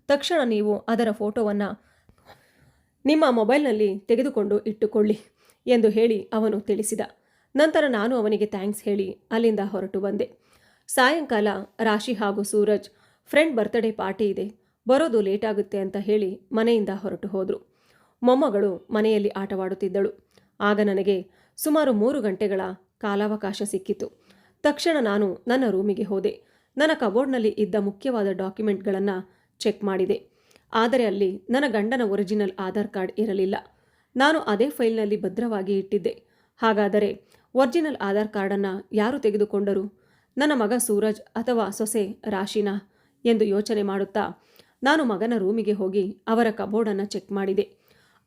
ತಕ್ಷಣ ನೀವು ಅದರ ಫೋಟೋವನ್ನು ನಿಮ್ಮ ಮೊಬೈಲ್ನಲ್ಲಿ ತೆಗೆದುಕೊಂಡು ಇಟ್ಟುಕೊಳ್ಳಿ ಎಂದು ಹೇಳಿ ಅವನು ತಿಳಿಸಿದ. ನಂತರ ನಾನು ಅವನಿಗೆ ಥ್ಯಾಂಕ್ಸ್ ಹೇಳಿ ಅಲ್ಲಿಂದ ಹೊರಟು ಬಂದೆ. ಸಾಯಂಕಾಲ ರಾಶಿ ಹಾಗೂ ಸೂರಜ್ ಫ್ರೆಂಡ್ ಬರ್ತ್ಡೇ ಪಾರ್ಟಿ ಇದೆ, ಬರೋದು ಲೇಟ್ ಆಗುತ್ತೆ ಅಂತ ಹೇಳಿ ಮನೆಯಿಂದ ಹೊರಟು ಹೋದರು. ಮೊಮ್ಮಗಳು ಮನೆಯಲ್ಲಿ ಆಟವಾಡುತ್ತಿದ್ದಳು. ಆಗ ನನಗೆ ಸುಮಾರು ಮೂರು ಗಂಟೆಗಳ ಕಾಲಾವಕಾಶ ಸಿಕ್ಕಿತು. ತಕ್ಷಣ ನಾನು ನನ್ನ ರೂಮಿಗೆ ಹೋದೆ. ನನ್ನ ಕಬೋರ್ಡ್ನಲ್ಲಿ ಇದ್ದ ಮುಖ್ಯವಾದ ಡಾಕ್ಯುಮೆಂಟ್ಗಳನ್ನು ಚೆಕ್ ಮಾಡಿದೆ. ಆದರೆ ಅಲ್ಲಿ ನನ್ನ ಗಂಡನ ಒರಿಜಿನಲ್ ಆಧಾರ್ ಕಾರ್ಡ್ ಇರಲಿಲ್ಲ. ನಾನು ಅದೇ ಫೈಲ್ನಲ್ಲಿ ಭದ್ರವಾಗಿ ಇಟ್ಟಿದ್ದೆ. ಹಾಗಾದರೆ ಒರಿಜಿನಲ್ ಆಧಾರ್ ಕಾರ್ಡನ್ನು ಯಾರು ತೆಗೆದುಕೊಂಡರು? ನನ್ನ ಮಗ ಸೂರಜ್ ಅಥವಾ ಸೊಸೆ ರಾಶಿನಾ? ಎಂದು ಯೋಚನೆ ಮಾಡುತ್ತಾ, ನಾನು ಮಗನ ರೂಮಿಗೆ ಹೋಗಿ ಅವರ ಕಬೋರ್ಡನ್ನು ಚೆಕ್ ಮಾಡಿದೆ.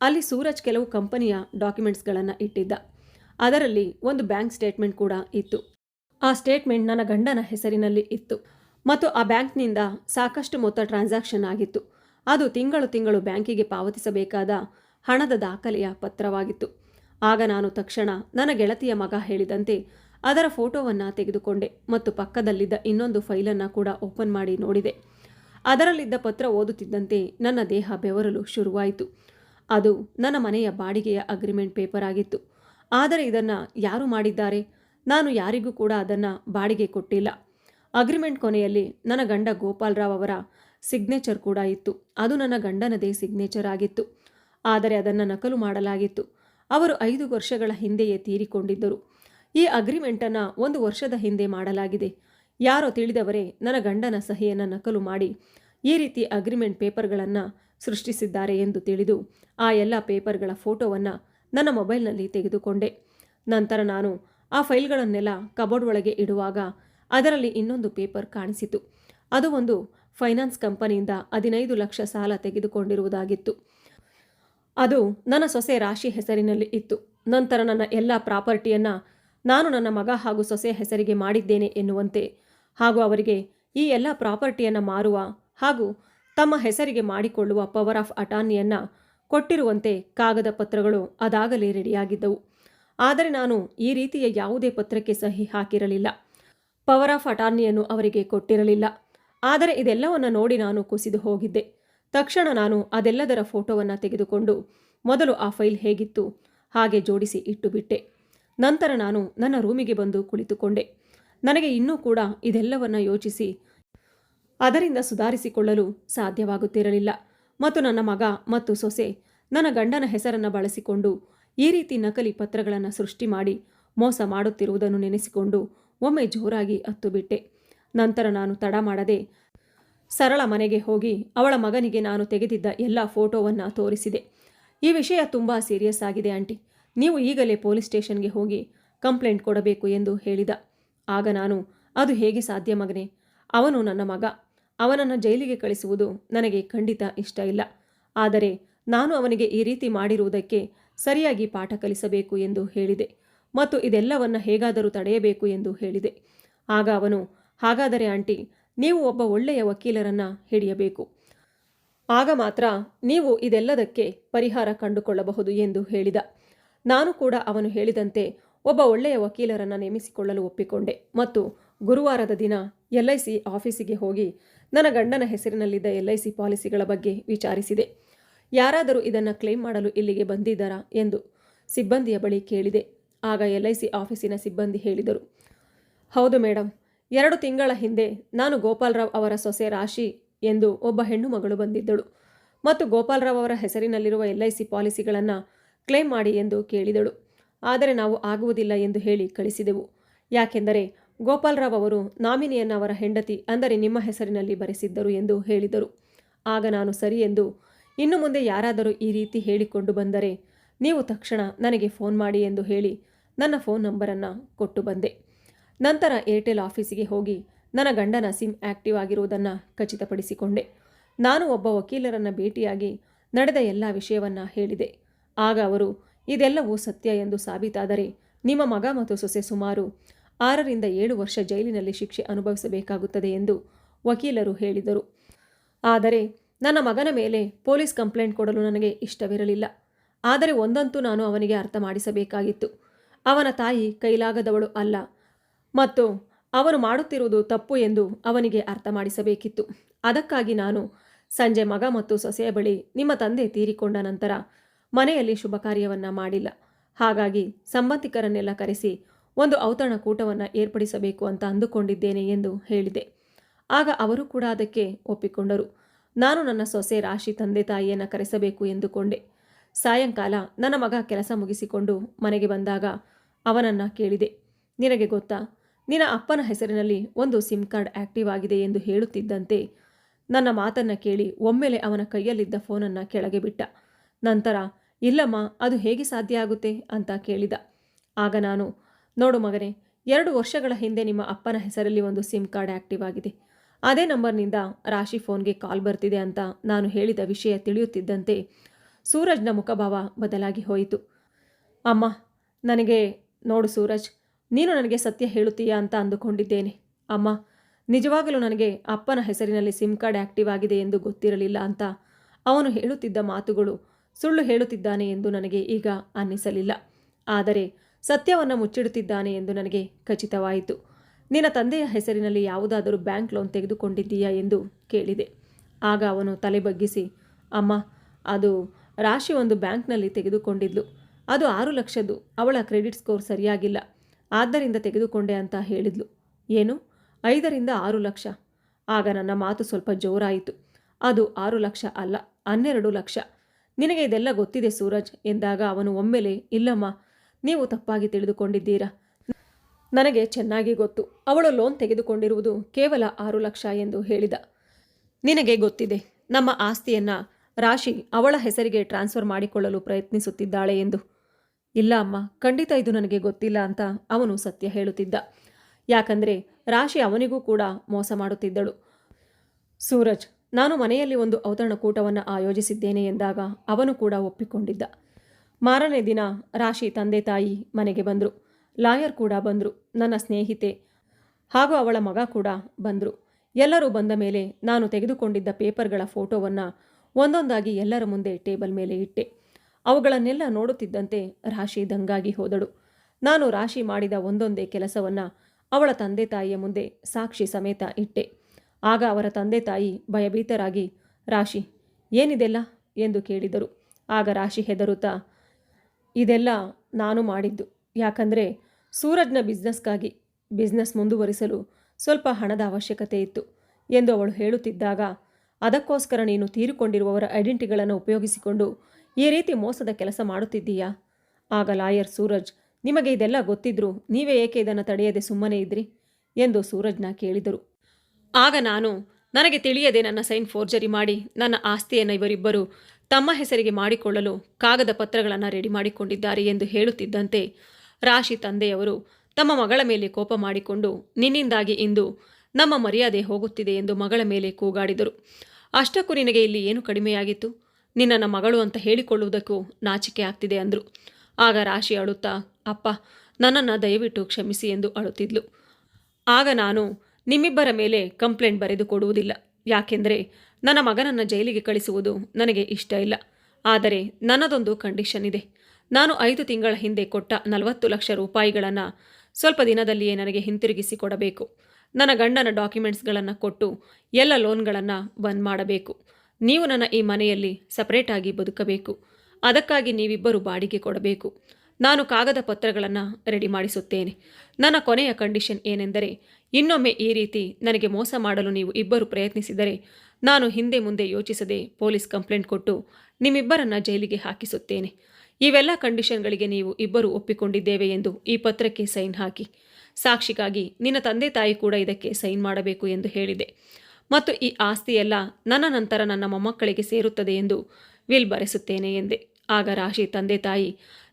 ಅಲ್ಲಿ ಸೂರಜ್ ಕೆಲವು ಕಂಪನಿಯ ಡಾಕ್ಯುಮೆಂಟ್ಸ್ಗಳನ್ನು ಇಟ್ಟಿದ್ದ. ಅದರಲ್ಲಿ ಒಂದು ಬ್ಯಾಂಕ್ ಸ್ಟೇಟ್ಮೆಂಟ್ ಕೂಡ ಇತ್ತು. ಆ ಸ್ಟೇಟ್ಮೆಂಟ್ ನನ್ನ ಗಂಡನ ಹೆಸರಿನಲ್ಲಿ ಇತ್ತು. ಮತ್ತು ಆ ಬ್ಯಾಂಕ್ನಿಂದ ಸಾಕಷ್ಟು ಮೊತ್ತ ಟ್ರಾನ್ಸಾಕ್ಷನ್ ಆಗಿತ್ತು. ಅದು ತಿಂಗಳು ತಿಂಗಳು ಬ್ಯಾಂಕಿಗೆ ಪಾವತಿಸಬೇಕಾದ ಹಣದ ದಾಖಲೆಯ ಪತ್ರವಾಗಿತ್ತು. ಆಗ ನಾನು ತಕ್ಷಣ, ನನ್ನ ಗೆಳತಿಯ ಮಗ ಹೇಳಿದಂತೆ ಅದರ ಫೋಟೋವನ್ನು ತೆಗೆದುಕೊಂಡೆ ಮತ್ತು ಪಕ್ಕದಲ್ಲಿದ್ದ ಇನ್ನೊಂದು ಫೈಲನ್ನು ಕೂಡ ಓಪನ್ ಮಾಡಿ ನೋಡಿದೆ. ಅದರಲ್ಲಿದ್ದ ಪತ್ರ ಓದುತ್ತಿದ್ದಂತೆ ನನ್ನ ದೇಹ ಬೆವರಲು ಶುರುವಾಯಿತು. ಅದು ನನ್ನ ಮನೆಯ ಬಾಡಿಗೆಯ ಅಗ್ರಿಮೆಂಟ್ ಪೇಪರ್ ಆಗಿತ್ತು. ಆದರೆ ಇದನ್ನು ಯಾರು ಮಾಡಿದ್ದಾರೆ? ನಾನು ಯಾರಿಗೂ ಕೂಡ ಅದನ್ನು ಬಾಡಿಗೆ ಕೊಟ್ಟಿಲ್ಲ. ಅಗ್ರಿಮೆಂಟ್ ಕೊನೆಯಲ್ಲಿ ನನ್ನ ಗಂಡ ಗೋಪಾಲರಾವ್ ಅವರ ಸಿಗ್ನೇಚರ್ ಕೂಡ ಇತ್ತು. ಅದು ನನ್ನ ಗಂಡನದೇ ಸಿಗ್ನೇಚರ್ ಆಗಿತ್ತು. ಆದರೆ ಅದನ್ನು ನಕಲು ಮಾಡಲಾಗಿತ್ತು. ಅವರು ಐದು ವರ್ಷಗಳ ಹಿಂದೆಯೇ ತೀರಿಕೊಂಡಿದ್ದರು. ಈ ಅಗ್ರಿಮೆಂಟನ್ನು ಒಂದು ವರ್ಷದ ಹಿಂದೆ ಮಾಡಲಾಗಿದೆ. ಯಾರೋ ತಿಳಿದವರೇ, ನನ್ನ ಗಂಡನ ಸಹಿಯನ್ನು ನಕಲು ಮಾಡಿ ಈ ರೀತಿ ಅಗ್ರಿಮೆಂಟ್ ಪೇಪರ್ಗಳನ್ನು ಸೃಷ್ಟಿಸಿದ್ದಾರೆ ಎಂದು ತಿಳಿದು ಆ ಎಲ್ಲ ಪೇಪರ್ಗಳ ಫೋಟೋವನ್ನು ನನ್ನ ಮೊಬೈಲ್ನಲ್ಲಿ ತೆಗೆದುಕೊಂಡೆ. ನಂತರ ನಾನು ಆ ಫೈಲ್ಗಳನ್ನೆಲ್ಲ ಕಬೋರ್ಡ್ ಒಳಗೆ ಇಡುವಾಗ ಅದರಲ್ಲಿ ಇನ್ನೊಂದು ಪೇಪರ್ ಕಾಣಿಸಿತು. ಅದು ಒಂದು ಫೈನಾನ್ಸ್ ಕಂಪನಿಯಿಂದ ಹದಿನೈದು ಲಕ್ಷ ಸಾಲ ತೆಗೆದುಕೊಂಡಿರುವುದಾಗಿತ್ತು. ಅದು ನನ್ನ ಸೊಸೆ ರಾಶಿ ಹೆಸರಿನಲ್ಲಿ ಇತ್ತು. ನಂತರ ನನ್ನ ಎಲ್ಲ ಪ್ರಾಪರ್ಟಿಯನ್ನು ನಾನು ನನ್ನ ಮಗ ಹಾಗೂ ಸೊಸೆ ಹೆಸರಿಗೆ ಮಾಡಿದ್ದೇನೆ ಎನ್ನುವಂತೆ. ಹಾಗೂ ಅವರಿಗೆ ಈ ಎಲ್ಲ ಪ್ರಾಪರ್ಟಿಯನ್ನು ಮಾರುವ ಹಾಗೂ ತಮ್ಮ ಹೆಸರಿಗೆ ಮಾಡಿಕೊಳ್ಳುವ ಪವರ್ ಆಫ್ ಅಟಾರ್ನಿಯನ್ನು ಕೊಟ್ಟಿರುವಂತೆ ಕಾಗದ ಪತ್ರಗಳು ಅದಾಗಲೇ ರೆಡಿಯಾಗಿದ್ದವು. ಆದರೆ ನಾನು ಈ ರೀತಿಯ ಯಾವುದೇ ಪತ್ರಕ್ಕೆ ಸಹಿ ಹಾಕಿರಲಿಲ್ಲ. ಪವರ್ ಆಫ್ ಅಟಾರ್ನಿಯನ್ನು ಅವರಿಗೆ ಕೊಟ್ಟಿರಲಿಲ್ಲ. ಆದರೆ ಇದೆಲ್ಲವನ್ನು ನೋಡಿ ನಾನು ಕುಸಿದು ಹೋಗಿದ್ದೆ. ತಕ್ಷಣ ನಾನು ಅದೆಲ್ಲದರ ಫೋಟೋವನ್ನು ತೆಗೆದುಕೊಂಡು ಮೊದಲು ಆ ಫೈಲ್ ಹೇಗಿತ್ತು ಹಾಗೆ ಜೋಡಿಸಿ ಇಟ್ಟುಬಿಟ್ಟೆ. ನಂತರ ನಾನು ನನ್ನ ರೂಮಿಗೆ ಬಂದು ಕುಳಿತುಕೊಂಡೆ. ನನಗೆ ಇನ್ನೂ ಕೂಡ ಇದೆಲ್ಲವನ್ನ ಯೋಚಿಸಿ, ಅದರಿಂದ ಸುಧಾರಿಸಿಕೊಳ್ಳಲು ಸಾಧ್ಯವಾಗುತ್ತಿರಲಿಲ್ಲ. ಮತ್ತು ನನ್ನ ಮಗ ಮತ್ತು ಸೊಸೆ ನನ್ನ ಗಂಡನ ಹೆಸರನ್ನು ಬಳಸಿಕೊಂಡು ಈ ರೀತಿ ನಕಲಿ ಪತ್ರಗಳನ್ನು ಸೃಷ್ಟಿ ಮಾಡಿ ಮೋಸ ಮಾಡುತ್ತಿರುವುದನ್ನು ನೆನೆಸಿಕೊಂಡು ಒಮ್ಮೆ ಜೋರಾಗಿ ಅತ್ತುಬಿಟ್ಟೆ ನಂತರ ನಾನು ತಡ ಮಾಡದೆ ಸರಳ ಮನೆಗೆ ಹೋಗಿ ಅವಳ ಮಗನಿಗೆ ನಾನು ತೆಗೆದಿದ್ದ ಎಲ್ಲ ಫೋಟೋವನ್ನು ತೋರಿಸಿದೆ. ಈ ವಿಷಯ ತುಂಬ ಸೀರಿಯಸ್ ಆಗಿದೆ, ಆಂಟಿ. ನೀವು ಈಗಲೇ ಪೊಲೀಸ್ ಸ್ಟೇಷನ್ಗೆ ಹೋಗಿ ಕಂಪ್ಲೇಂಟ್ ಕೊಡಬೇಕು ಎಂದು ಹೇಳಿದ. ಆಗ ನಾನು, ಅದು ಹೇಗೆ ಸಾಧ್ಯ ಮಗನೇ? ಅವನು ನನ್ನ ಮಗ. ಅವನನ್ನು ಜೈಲಿಗೆ ಕಳಿಸುವುದು ನನಗೆ ಖಂಡಿತ ಇಷ್ಟ ಇಲ್ಲ. ಆದರೆ ನಾನು ಅವನಿಗೆ ಈ ರೀತಿ ಮಾಡಿರುವುದಕ್ಕೆ ಸರಿಯಾಗಿ ಪಾಠ ಕಲಿಸಬೇಕು ಎಂದು ಹೇಳಿದೆ. ಮತ್ತು ಇದೆಲ್ಲವನ್ನು ಹೇಗಾದರೂ ತಡೆಯಬೇಕು ಎಂದು ಹೇಳಿದೆ. ಆಗ ಅವನು, ಹಾಗಾದರೆ ಆಂಟಿ, ನೀವು ಒಬ್ಬ ಒಳ್ಳೆಯ ವಕೀಲರನ್ನು ಹಿಡಿಯಬೇಕು. ಆಗ ಮಾತ್ರ ನೀವು ಇದೆಲ್ಲದಕ್ಕೆ ಪರಿಹಾರ ಕಂಡುಕೊಳ್ಳಬಹುದು ಎಂದು ಹೇಳಿದ. ನಾನು ಕೂಡ ಅವನು ಹೇಳಿದಂತೆ ಒಬ್ಬ ಒಳ್ಳೆಯ ವಕೀಲರನ್ನು ನೇಮಿಸಿಕೊಳ್ಳಲು ಒಪ್ಪಿಕೊಂಡೆ ಮತ್ತು ಗುರುವಾರದ ದಿನ ಎಲ್ ಐ ಸಿ ಆಫೀಸಿಗೆ ಹೋಗಿ ನನ್ನ ಗಂಡನ ಹೆಸರಿನಲ್ಲಿದ್ದ ಎಲ್ ಐ ಸಿ ಪಾಲಿಸಿಗಳ ಬಗ್ಗೆ ವಿಚಾರಿಸಿದೆ. ಯಾರಾದರೂ ಇದನ್ನು ಕ್ಲೇಮ್ ಮಾಡಲು ಇಲ್ಲಿಗೆ ಬಂದಿದ್ದಾರಾ ಎಂದು ಸಿಬ್ಬಂದಿಯ ಬಳಿ ಕೇಳಿದೆ. ಆಗ ಎಲ್ ಐ ಸಿ ಆಫೀಸಿನ ಸಿಬ್ಬಂದಿ ಹೇಳಿದರು, ಹೌದು ಮೇಡಮ್ ಎರಡು ತಿಂಗಳ ಹಿಂದೆ ನಾನು ಗೋಪಾಲರಾವ್ ಅವರ ಸೊಸೆ ರಾಶಿ ಎಂದು ಒಬ್ಬ ಹೆಣ್ಣು ಮಗಳು ಬಂದಿದ್ದಳು. ಮತ್ತು ಗೋಪಾಲರಾವ್ ಅವರ ಹೆಸರಿನಲ್ಲಿರುವ ಎಲ್ ಐ ಸಿ ಪಾಲಿಸಿಗಳನ್ನು ಕ್ಲೇಮ್ ಮಾಡಿ ಎಂದು ಕೇಳಿದಳು. ಆದರೆ ನಾವು ಆಗುವುದಿಲ್ಲ ಎಂದು ಹೇಳಿ ಕಳಿಸಿದೆವು. ಯಾಕೆಂದರೆ ಗೋಪಾಲರಾವ್ ಅವರು ನಾಮಿನಿಯನ್ನು ಅವರ ಹೆಂಡತಿ, ಅಂದರೆ ನಿಮ್ಮ ಹೆಸರಿನಲ್ಲಿ ಬರೆಸಿದ್ದರು ಎಂದು ಹೇಳಿದರು. ಆಗ ನಾನು ಸರಿ ಎಂದು ಇನ್ನು ಮುಂದೆ ಯಾರಾದರೂ ಈ ರೀತಿ ಹೇಳಿಕೊಂಡು ಬಂದರೆ ನೀವು ತಕ್ಷಣ ನನಗೆ ಫೋನ್ ಮಾಡಿ ಎಂದು ಹೇಳಿ ನನ್ನ ಫೋನ್ ನಂಬರನ್ನು ಕೊಟ್ಟು ಬಂದೆ. ನಂತರ ಏರ್ಟೆಲ್ ಆಫೀಸಿಗೆ ಹೋಗಿ ನನ್ನ ಗಂಡನ ಸಿಮ್ ಆ್ಯಕ್ಟಿವ್ ಆಗಿರುವುದನ್ನು ಖಚಿತಪಡಿಸಿಕೊಂಡೆ. ನಾನು ಒಬ್ಬ ವಕೀಲರನ್ನು ಭೇಟಿಯಾಗಿ ನಡೆದ ಎಲ್ಲ ವಿಷಯವನ್ನು ಹೇಳಿದೆ. ಆಗ ಅವರು, ಇದೆಲ್ಲವೂ ಸತ್ಯ ಎಂದು ಸಾಬೀತಾದರೆ ನಿಮ್ಮ ಮಗ ಮತ್ತು ಸೊಸೆ ಸುಮಾರು ಆರರಿಂದ ಏಳು ವರ್ಷ ಜೈಲಿನಲ್ಲಿ ಶಿಕ್ಷೆ ಅನುಭವಿಸಬೇಕಾಗುತ್ತದೆ ಎಂದು ವಕೀಲರು ಹೇಳಿದರು. ಆದರೆ ನನ್ನ ಮಗನ ಮೇಲೆ ಪೊಲೀಸ್ ಕಂಪ್ಲೇಂಟ್ ಕೊಡಲು ನನಗೆ ಇಷ್ಟವಿರಲಿಲ್ಲ. ಆದರೆ ಒಂದಂತೂ ನಾನು ಅವನಿಗೆ ಅರ್ಥ ಮಾಡಿಸಬೇಕಾಗಿತ್ತು. ಅವನ ತಾಯಿ ಕೈಲಾಗದವಳು ಅಲ್ಲ. ಮತ್ತು ಅವನು ಮಾಡುತ್ತಿರುವುದು ತಪ್ಪು ಎಂದು ಅವನಿಗೆ ಅರ್ಥ ಮಾಡಿಸಬೇಕಿತ್ತು. ಅದಕ್ಕಾಗಿ ನಾನು ಸಂಜೆ ಮಗ ಮತ್ತು ಸೊಸೆಯ ಬಳಿ ನಿಮ್ಮ ತಂದೆ ತೀರಿಕೊಂಡ ನಂತರ ಮನೆಯಲ್ಲಿ ಶುಭ ಕಾರ್ಯವನ್ನು ಮಾಡಿಲ್ಲ. ಹಾಗಾಗಿ ಸಂಬಂಧಿಕರನ್ನೆಲ್ಲ ಕರೆಸಿ ಒಂದು ಔತಣ ಕೂಟವನ್ನು ಏರ್ಪಡಿಸಬೇಕು ಅಂತ ಅಂದುಕೊಂಡಿದ್ದೇನೆ ಎಂದು ಹೇಳಿದೆ. ಆಗ ಅವರು ಕೂಡ ಅದಕ್ಕೆ ಒಪ್ಪಿಕೊಂಡರು. ನಾನು ನನ್ನ ಸೊಸೆ ರಾಶಿ ತಂದೆ ತಾಯಿಯನ್ನು ಕರೆಸಬೇಕು ಎಂದುಕೊಂಡೆ. ಸಾಯಂಕಾಲ ನನ್ನ ಮಗ ಕೆಲಸ ಮುಗಿಸಿಕೊಂಡು ಮನೆಗೆ ಬಂದಾಗ ಅವನನ್ನು ಕೇಳಿದೆ. ನಿನಗೆ ಗೊತ್ತಾ, ನಿನ್ನ ಅಪ್ಪನ ಹೆಸರಿನಲ್ಲಿ ಒಂದು ಸಿಮ್ ಕಾರ್ಡ್ ಆಕ್ಟಿವ್ ಆಗಿದೆ ಎಂದು ಹೇಳುತ್ತಿದ್ದಂತೆ ನನ್ನ ಮಾತನ್ನು ಕೇಳಿ ಒಮ್ಮೆಲೆ ಅವನ ಕೈಯಲ್ಲಿದ್ದ ಫೋನನ್ನು ಕೆಳಗೆ ಬಿಟ್ಟ. ನಂತರ ಇಲ್ಲಮ್ಮ, ಅದು ಹೇಗೆ ಸಾಧ್ಯ ಆಗುತ್ತೆ ಅಂತ ಕೇಳಿದ. ಆಗ ನಾನು, ನೋಡು ಮಗನೇ, ಎರಡು ವರ್ಷಗಳ ಹಿಂದೆ ನಿಮ್ಮ ಅಪ್ಪನ ಹೆಸರಲ್ಲಿ ಒಂದು ಸಿಮ್ ಕಾರ್ಡ್ ಆ್ಯಕ್ಟಿವ್ ಆಗಿದೆ. ಅದೇ ನಂಬರ್ನಿಂದ ರಾಶಿ ಫೋನ್ಗೆ ಕಾಲ್ ಬರ್ತಿದೆ ಅಂತ ನಾನು ಹೇಳಿದ ವಿಷಯ ತಿಳಿಯುತ್ತಿದ್ದಂತೆ ಸೂರಜ್ನ ಮುಖಭಾವ ಬದಲಾಗಿ ಹೋಯಿತು. ಅಮ್ಮ, ನನಗೆ, ನೋಡು ಸೂರಜ್, ನೀನು ನನಗೆ ಸತ್ಯ ಹೇಳುತ್ತೀಯಾ ಅಂತ ಅಂದುಕೊಂಡಿದ್ದೇನೆ. ಅಮ್ಮ, ನಿಜವಾಗಲೂ ನನಗೆ ಅಪ್ಪನ ಹೆಸರಿನಲ್ಲಿ ಸಿಮ್ ಕಾರ್ಡ್ ಆ್ಯಕ್ಟಿವ್ ಆಗಿದೆ ಎಂದು ಗೊತ್ತಿರಲಿಲ್ಲ ಅಂತ ಅವನು ಹೇಳುತ್ತಿದ್ದ ಮಾತುಗಳು ಸುಳ್ಳು ಹೇಳುತ್ತಿದ್ದಾನೆ ಎಂದು ನನಗೆ ಈಗ ಅನ್ನಿಸಲಿಲ್ಲ. ಆದರೆ ಸತ್ಯವನ್ನು ಮುಚ್ಚಿಡುತ್ತಿದ್ದಾನೆ ಎಂದು ನನಗೆ ಖಚಿತವಾಯಿತು. ನಿನ್ನ ತಂದೆಯ ಹೆಸರಿನಲ್ಲಿ ಯಾವುದಾದರೂ ಬ್ಯಾಂಕ್ ಲೋನ್ ತೆಗೆದುಕೊಂಡಿದ್ದೀಯಾ ಎಂದು ಕೇಳಿದೆ. ಆಗ ಅವನು ತಲೆ ಬಗ್ಗಿಸಿ, ಅಮ್ಮ, ಅದು ರಾಶಿ ಒಂದು ಬ್ಯಾಂಕ್ನಲ್ಲಿ ತೆಗೆದುಕೊಂಡಿದ್ಲು. ಅದು ಆರು ಲಕ್ಷದ್ದು. ಅವಳ ಕ್ರೆಡಿಟ್ ಸ್ಕೋರ್ ಸರಿಯಾಗಿಲ್ಲ. ಆದ್ದರಿಂದ ತೆಗೆದುಕೊಂಡೆ ಅಂತ ಹೇಳಿದ್ಲು. ಏನು? ಐದರಿಂದ ಆರು ಲಕ್ಷ? ಆಗ ನನ್ನ ಮಾತು ಸ್ವಲ್ಪ ಜೋರಾಯಿತು. ಅದು ಆರು ಲಕ್ಷ ಅಲ್ಲ, ಹನ್ನೆರಡು ಲಕ್ಷ. ನಿನಗೆ ಇದೆಲ್ಲ ಗೊತ್ತಿದೆ ಸೂರಜ್ ಎಂದಾಗ ಅವನು ಒಮ್ಮೆಲೆ, ಇಲ್ಲಮ್ಮ, ನೀವು ತಪ್ಪಾಗಿ ತಿಳಿದುಕೊಂಡಿದ್ದೀರಾ? ನನಗೆ ಚೆನ್ನಾಗಿ ಗೊತ್ತು. ಅವಳು ಲೋನ್ ತೆಗೆದುಕೊಂಡಿರುವುದು ಕೇವಲ ಆರು ಲಕ್ಷ ಎಂದು ಹೇಳಿದ. ನಿನಗೆ ಗೊತ್ತಿದೆ, ನಮ್ಮ ಆಸ್ತಿಯನ್ನು ರಾಶಿ ಅವಳ ಹೆಸರಿಗೆ ಟ್ರಾನ್ಸ್ಫರ್ ಮಾಡಿಕೊಳ್ಳಲು ಪ್ರಯತ್ನಿಸುತ್ತಿದ್ದಾಳೆ ಎಂದು. ಇಲ್ಲ ಅಮ್ಮ, ಖಂಡಿತ ಇದು ನನಗೆ ಗೊತ್ತಿಲ್ಲ ಅಂತ ಅವನು ಸತ್ಯ ಹೇಳುತ್ತಿದ್ದ. ಯಾಕಂದರೆ ರಾಶಿ ಅವನಿಗೂ ಕೂಡ ಮೋಸ ಮಾಡುತ್ತಿದ್ದಳು. ಸೂರಜ್ ನಾನು ಮನೆಯಲ್ಲಿ ಒಂದು ಔತಣಕೂಟವನ್ನು ಆಯೋಜಿಸಿದ್ದೇನೆ ಎಂದಾಗ ಅವನು ಕೂಡ ಒಪ್ಪಿಕೊಂಡಿದ್ದ. ಮಾರನೇ ದಿನ ರಾಶಿ ತಂದೆ ತಾಯಿ ಮನೆಗೆ ಬಂದರು. ಲಾಯರ್ ಕೂಡ ಬಂದರು. ನನ್ನ ಸ್ನೇಹಿತೆ ಹಾಗೂ ಅವಳ ಮಗ ಕೂಡ ಬಂದರು. ಎಲ್ಲರೂ ಬಂದ ಮೇಲೆ ನಾನು ತೆಗೆದುಕೊಂಡಿದ್ದ ಪೇಪರ್ಗಳ ಫೋಟೋವನ್ನು ಒಂದೊಂದಾಗಿ ಎಲ್ಲರ ಮುಂದೆ ಟೇಬಲ್ ಮೇಲೆ ಇಟ್ಟೆ. ಅವುಗಳನ್ನೆಲ್ಲ ನೋಡುತ್ತಿದ್ದಂತೆ ರಾಶಿ ದಂಗಾಗಿ ಹೋದಳು. ನಾನು ರಾಶಿ ಮಾಡಿದ ಒಂದೊಂದೇ ಕೆಲಸವನ್ನು ಅವಳ ತಂದೆ ತಾಯಿಯ ಮುಂದೆ ಸಾಕ್ಷಿ ಸಮೇತ ಇಟ್ಟೆ. ಆಗ ಅವರ ತಂದೆ ತಾಯಿ ಭಯಭೀತರಾಗಿ, ರಾಶಿ, ಏನಿದೆಲ್ಲ? ಎಂದು ಕೇಳಿದರು. ಆಗ ರಾಶಿ ಹೆದರುತ್ತಾ, ಇದೆಲ್ಲ ನಾನು ಮಾಡಿದ್ದು. ಯಾಕಂದರೆ ಸೂರಜ್ನ ಬಿಸ್ನೆಸ್ಗಾಗಿ ಬಿಸ್ನೆಸ್ ಮುಂದುವರಿಸಲು ಸ್ವಲ್ಪ ಹಣದ ಅವಶ್ಯಕತೆ ಇತ್ತು ಎಂದು ಅವಳು ಹೇಳುತ್ತಿದ್ದಾಗ, ಅದಕ್ಕೋಸ್ಕರ ನೀನು ತೀರಿಕೊಂಡಿರುವವರ ಐಡೆಂಟಿಗಳನ್ನು ಉಪಯೋಗಿಸಿಕೊಂಡು ಈ ರೀತಿ ಮೋಸದ ಕೆಲಸ ಮಾಡುತ್ತಿದ್ದೀಯಾ? ಆಗ ಲಾಯರ್ ಸೂರಜ್, ನಿಮಗೆ ಇದೆಲ್ಲ ಗೊತ್ತಿದ್ರೂ ನೀವೇ ಏಕೆ ಇದನ್ನು ತಡೆಯದೆ ಸುಮ್ಮನೆ ಇದ್ರಿ? ಎಂದು ಸೂರಜ್ನ ಕೇಳಿದರು. ಆಗ ನಾನು, ನನಗೆ ತಿಳಿಯದೆ ನನ್ನ ಸೈನ್ ಫೋರ್ಜರಿ ಮಾಡಿ, ನನ್ನ ಆಸ್ತಿಯನ್ನು ಇವರಿಬ್ಬರು ತಮ್ಮ ಹೆಸರಿಗೆ ಮಾಡಿಕೊಳ್ಳಲು ಕಾಗದ ಪತ್ರಗಳನ್ನು ರೆಡಿ ಮಾಡಿಕೊಂಡಿದ್ದಾರೆ ಎಂದು ಹೇಳುತ್ತಿದ್ದಂತೆ ರಾಶಿ ತಂದೆಯವರು ತಮ್ಮ ಮಗಳ ಮೇಲೆ ಕೋಪ ಮಾಡಿಕೊಂಡು ನಿನ್ನಿಂದಾಗಿ ಇಂದು ನಮ್ಮ ಮರ್ಯಾದೆ ಹೋಗುತ್ತಿದೆ ಎಂದು ಮಗಳ ಮೇಲೆ ಕೂಗಾಡಿದರು. ಅಷ್ಟಕ್ಕೂ ನಿನಗೆ ಇಲ್ಲಿ ಏನು ಕಡಿಮೆಯಾಗಿತ್ತು? ನಿನ್ನನ್ನು ಮಗಳು ಅಂತ ಹೇಳಿಕೊಳ್ಳುವುದಕ್ಕೂ ನಾಚಿಕೆ ಆಗ್ತಿದೆ ಅಂದರು. ಆಗ ರಾಶಿ ಅಳುತ್ತಾ, ಅಪ್ಪ, ನನ್ನನ್ನು ದಯವಿಟ್ಟು ಕ್ಷಮಿಸಿ ಎಂದು ಅಳುತ್ತಿದ್ಲು. ಆಗ ನಾನು ನಿಮ್ಮಿಬ್ಬರ ಮೇಲೆ ಕಂಪ್ಲೇಂಟ್ ಬರೆದು ಕೊಡುವುದಿಲ್ಲ. ಯಾಕೆಂದರೆ ನನ್ನ ಮಗನನ್ನು ಜೈಲಿಗೆ ಕಳಿಸುವುದು ನನಗೆ ಇಷ್ಟ ಇಲ್ಲ. ಆದರೆ ನನ್ನದೊಂದು ಕಂಡೀಷನ್ ಇದೆ. ನಾನು ಐದು ತಿಂಗಳ ಹಿಂದೆ ಕೊಟ್ಟ ನಲವತ್ತು ಲಕ್ಷ ರೂಪಾಯಿಗಳನ್ನು ಸ್ವಲ್ಪ ದಿನದಲ್ಲಿಯೇ ನನಗೆ ಹಿಂತಿರುಗಿಸಿ ಕೊಡಬೇಕು. ನನ್ನ ಗಂಡನ ಡಾಕ್ಯುಮೆಂಟ್ಸ್ಗಳನ್ನು ಕೊಟ್ಟು ಎಲ್ಲ ಲೋನ್ಗಳನ್ನು ಬಂದ್ ಮಾಡಬೇಕು. ನೀವು ನನ್ನ ಈ ಮನೆಯಲ್ಲಿ ಸಪರೇಟಾಗಿ ಬದುಕಬೇಕು. ಅದಕ್ಕಾಗಿ ನೀವಿಬ್ಬರು ಬಾಡಿಗೆ ಕೊಡಬೇಕು. ನಾನು ಕಾಗದ ಪತ್ರಗಳನ್ನು ರೆಡಿ ಮಾಡಿಸುತ್ತೇನೆ. ನನ್ನ ಕೊನೆಯ ಕಂಡೀಷನ್ ಏನೆಂದರೆ ಇನ್ನೊಮ್ಮೆ ಈ ರೀತಿ ನನಗೆ ಮೋಸ ಮಾಡಲು ನೀವು ಇಬ್ಬರು ಪ್ರಯತ್ನಿಸಿದರೆ ನಾನು ಹಿಂದೆ ಮುಂದೆ ಯೋಚಿಸದೆ ಪೊಲೀಸ್ ಕಂಪ್ಲೇಂಟ್ ಕೊಟ್ಟು ನಿಮ್ಮಿಬ್ಬರನ್ನ ಜೈಲಿಗೆ ಹಾಕಿಸುತ್ತೇನೆ. ಇವೆಲ್ಲ ಕಂಡೀಷನ್ಗಳಿಗೆ ನೀವು ಇಬ್ಬರು ಒಪ್ಪಿಕೊಂಡಿದ್ದೇವೆ ಎಂದು ಈ ಪತ್ರಕ್ಕೆ ಸೈನ್ ಹಾಕಿ. ಸಾಕ್ಷಿಗಾಗಿ ನಿನ್ನ ತಂದೆ ತಾಯಿ ಕೂಡ ಇದಕ್ಕೆ ಸೈನ್ ಮಾಡಬೇಕು ಎಂದು ಹೇಳಿದೆ. ಮತ್ತು ಈ ಆಸ್ತಿಯೆಲ್ಲ ನನ್ನ ನಂತರ ನನ್ನ ಮೊಮ್ಮಕ್ಕಳಿಗೆ ಸೇರುತ್ತದೆ ಎಂದು ವಿಲ್ ಬರೆಸುತ್ತೇನೆ ಎಂದೆ. ಆಗ ರಾಶಿ ತಂದೆ ತಾಯಿ,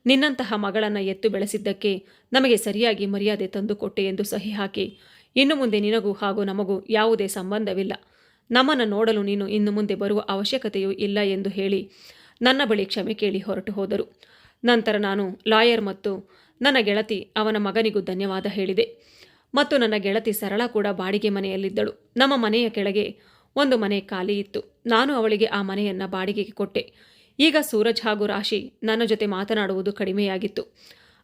ನಿನ್ನಂತಹ ಮಗಳನ್ನು ಎತ್ತು ಬೆಳೆಸಿದ್ದಕ್ಕೆ ನಮಗೆ ಸರಿಯಾಗಿ ಮರ್ಯಾದೆ ತಂದುಕೊಟ್ಟೆ ಎಂದು ಸಹಿ ಹಾಕಿ ಇನ್ನು ಮುಂದೆ ನಿನಗೂ ಹಾಗೂ ನಮಗೂ ಯಾವುದೇ ಸಂಬಂಧವಿಲ್ಲ. ನಮ್ಮನ್ನು ನೋಡಲು ನೀನು ಇನ್ನು ಮುಂದೆ ಬರುವ ಅವಶ್ಯಕತೆಯೂ ಇಲ್ಲ ಎಂದು ಹೇಳಿ ನನ್ನ ಬಳಿ ಕ್ಷಮೆ ಕೇಳಿ ಹೊರಟು ಹೋದರು. ನಂತರ ನಾನು ಲಾಯರ್ ಮತ್ತು ನನ್ನ ಗೆಳತಿ ಅವನ ಮಗನಿಗೂ ಧನ್ಯವಾದ ಹೇಳಿದೆ. ಮತ್ತು ನನ್ನ ಗೆಳತಿ ಸರಳ ಕೂಡ ಬಾಡಿಗೆ ಮನೆಯಲ್ಲಿದ್ದಳು. ನಮ್ಮ ಮನೆಯ ಕೆಳಗೆ ಒಂದು ಮನೆ ಖಾಲಿ ಇತ್ತು. ನಾನು ಅವಳಿಗೆ ಆ ಮನೆಯನ್ನು ಬಾಡಿಗೆಗೆ ಕೊಟ್ಟೆ. ಈಗ ಸೂರಜ್ ಹಾಗೂ ರಾಶಿ ನನ್ನ ಜೊತೆ ಮಾತನಾಡುವುದು ಕಡಿಮೆಯಾಗಿತ್ತು.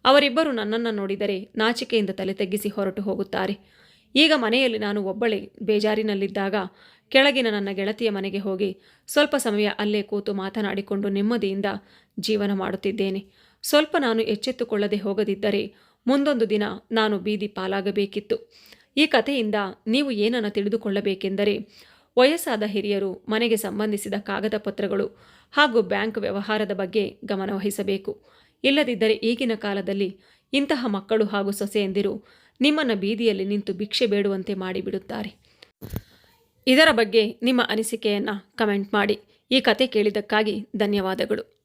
ಅವರಿಬ್ಬರು ನನ್ನನ್ನು ನೋಡಿದರೆ ನಾಚಿಕೆಯಿಂದ ತಲೆ ತಗ್ಗಿಸಿ ಹೊರಟು ಹೋಗುತ್ತಾರೆ. ಈಗ ಮನೆಯಲ್ಲಿ ನಾನು ಒಬ್ಬಳೇ ಬೇಜಾರಿನಲ್ಲಿದ್ದಾಗ ಕೆಳಗಿನ ನನ್ನ ಗೆಳತಿಯ ಮನೆಗೆ ಹೋಗಿ ಸ್ವಲ್ಪ ಸಮಯ ಅಲ್ಲೇ ಕೂತು ಮಾತನಾಡಿಕೊಂಡು ನೆಮ್ಮದಿಯಿಂದ ಜೀವನ ಮಾಡುತ್ತಿದ್ದೇನೆ. ಸ್ವಲ್ಪ ನಾನು ಎಚ್ಚೆತ್ತುಕೊಳ್ಳದೆ ಹೋಗದಿದ್ದರೆ ಮುಂದೊಂದು ದಿನ ನಾನು ಬೀದಿ ಪಾಲಾಗಬೇಕಿತ್ತು. ಈ ಕಥೆಯಿಂದ ನೀವು ಏನನ್ನು ತಿಳಿದುಕೊಳ್ಳಬೇಕೆಂದರೆ, ವಯಸ್ಸಾದ ಹಿರಿಯರು ಮನೆಗೆ ಸಂಬಂಧಿಸಿದ ಕಾಗದ ಪತ್ರಗಳು ಹಾಗೂ ಬ್ಯಾಂಕ್ ವ್ಯವಹಾರದ ಬಗ್ಗೆ ಗಮನವಹಿಸಬೇಕು. ಇಲ್ಲದಿದ್ದರೆ ಈಗಿನ ಕಾಲದಲ್ಲಿ ಇಂತಹ ಮಕ್ಕಳು ಹಾಗೂ ಸೊಸೆಯಂದಿರು ನಿಮ್ಮನ್ನು ಬೀದಿಯಲ್ಲಿ ನಿಂತು ಭಿಕ್ಷೆ ಬೇಡುವಂತೆ ಮಾಡಿಬಿಡುತ್ತಾರೆ. ಇದರ ಬಗ್ಗೆ ನಿಮ್ಮ ಅನಿಸಿಕೆಯನ್ನು ಕಮೆಂಟ್ ಮಾಡಿ. ಈ ಕತೆ ಕೇಳಿದ್ದಕ್ಕಾಗಿ ಧನ್ಯವಾದಗಳು.